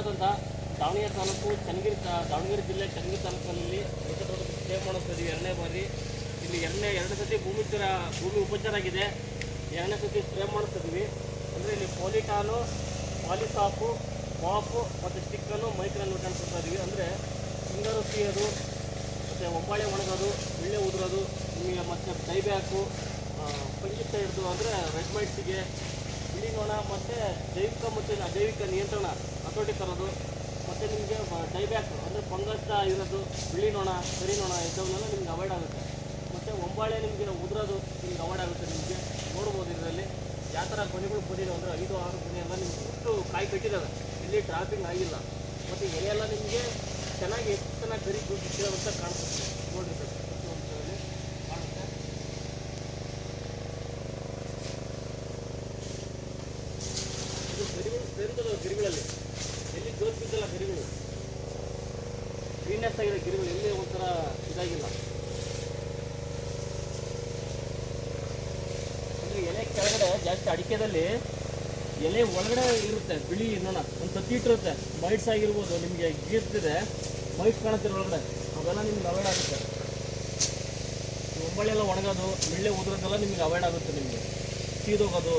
ಅಂತ ದಾವಣಗೆರೆ ತಾಲೂಕು, ಚನ್ನಗಿರಿ ದಾವಣಗೆರೆ ಜಿಲ್ಲೆ ಚನ್ನಗಿರಿ ತಾಲೂಕಿನಲ್ಲಿ ಸ್ಟೇ ಮಾಡಿಸ್ತೀವಿ ಎರಡನೇ ಬಾರಿ ಇಲ್ಲಿ ಎರಡನೇ ಎರಡು ಸತಿ ಭೂಮಿ ಚರ ಭೂಮಿ ಉಪಚಾರ ಆಗಿದೆ. ಎರಡನೇ ಸತಿ ಸ್ಟೇ ಮಾಡಿಸ್ತಿದ್ವಿ ಅಂದರೆ ಇಲ್ಲಿ ಪೋಲಿಟಾನು ಪಾಲಿಸಾಪು ಪಾಪು ಮತ್ತು ಸ್ಟಿಕ್ಕನ್ನು ಮೈಕ್ರನ್ನು ಕೊಡ್ತಾ ಇದೀವಿ. ಅಂದರೆ ಸಿಂಗರು ಸೀಯೋದು, ಮತ್ತು ಒಬ್ಬಾಳೆ ಒಣಗೋದು ಎಳ್ಳೆ ಉದುರೋದು, ನಿಮಗೆ ಮತ್ತು ಡೈಬ್ಯಾಕು ಪಂಚಿತ ಹಿಡಿದು ಅಂದರೆ ರೆಡ್ ಮೈಟ್ಸಿಗೆ ಬಿಳಿ ನೊಣ ಮತ್ತು ಜೈವಿಕ ಮತ್ತು ಅಜೈವಿಕ ನಿಯಂತ್ರಣ ಹತೋಟಿ ತರೋದು, ಮತ್ತು ನಿಮಗೆ ಡೈಬ್ಯಾಕ್ ಅಂದರೆ ಫಂಗಸ್ ಇರೋದು ಬಿಳಿ ನೊಣ ಕರಿ ನೋಣ ಇಂಥವನ್ನೆಲ್ಲ ನಿಮ್ಗೆ ಅವಾಯ್ಡ್ ಆಗುತ್ತೆ. ಮತ್ತು ಒಂಬಾಳೆ ನಿಮಗೆ ಉದುರೋದು ನಿಮ್ಗೆ ಅವಾಯ್ಡ್ ಆಗುತ್ತೆ ನಿಮಗೆ. ನೋಡ್ಬೋದು ಇದರಲ್ಲಿ. ಯಾವ ಥರ ಕೊನೆಗಳು ಬಂದಿದೆ ಅಂದರೆ ಐದು, ಆರು ಕೊನೆ ಎಲ್ಲ ನಿಮ್ಗೆ ಒಟ್ಟು ಕಾಯಿ ಕಟ್ಟಿದ್ದಾವೆ ಇಲ್ಲಿ ಡ್ರಾಪಿಂಗ್ ಆಗಿಲ್ಲ. ಮತ್ತು ಎಲೆಯೆಲ್ಲ ನಿಮಗೆ ಚೆನ್ನಾಗಿ ಎಷ್ಟು ಚೆನ್ನಾಗಿ ಗರಿ ಅಂತ ಕಾಣಿಸುತ್ತೆ ಅದಾವೆ ಗಿರಿಗಳಲ್ಲಿ. ಎಲ್ಲಿ ಜೋತ್ ಬಿದ್ದಲ್ಲ ಗಿರಿಗಳು? ಗ್ರೀನ್ನೆಸ್ ಆಗಿದೆ ಗಿರಿಗಳು, ಎಲ್ಲಿ ಒಂಥರ ಇದಾಗಿಲ್ಲ? ಎಲೆ ಕೆಳಗಡೆ ಜಾಸ್ತಿ ಅಡಿಕೆದಲ್ಲಿ ಎಲೆ ಒಳಗಡೆ ಇರುತ್ತೆ, ಬಿಳಿ ನೋಣ, ಒಂದು ತತ್ತಿ ಇಟ್ಟಿರುತ್ತೆ. ಮೈಟ್ಸ್ ಆಗಿರ್ಬೋದು ನಿಮಗೆ ಗೀರ್ತಿದೆ ಮೈಟ್ಸ್ ಕಾಣುತ್ತಿರೋ ಒಳಗಡೆ ಅವೆಲ್ಲ ನಿಮ್ಗೆ ಅವಾಯ್ಡ್ ಆಗುತ್ತೆ. ಒಂಬಳೆ ಒಣಗೋದು ಮಿಳ್ಳೆ ಉದುರೋದೆಲ್ಲ ನಿಮ್ಗೆ ಅವಾಯ್ಡ್ ಆಗುತ್ತೆ ನಿಮಗೆ. ಸೀದೋಗೋದು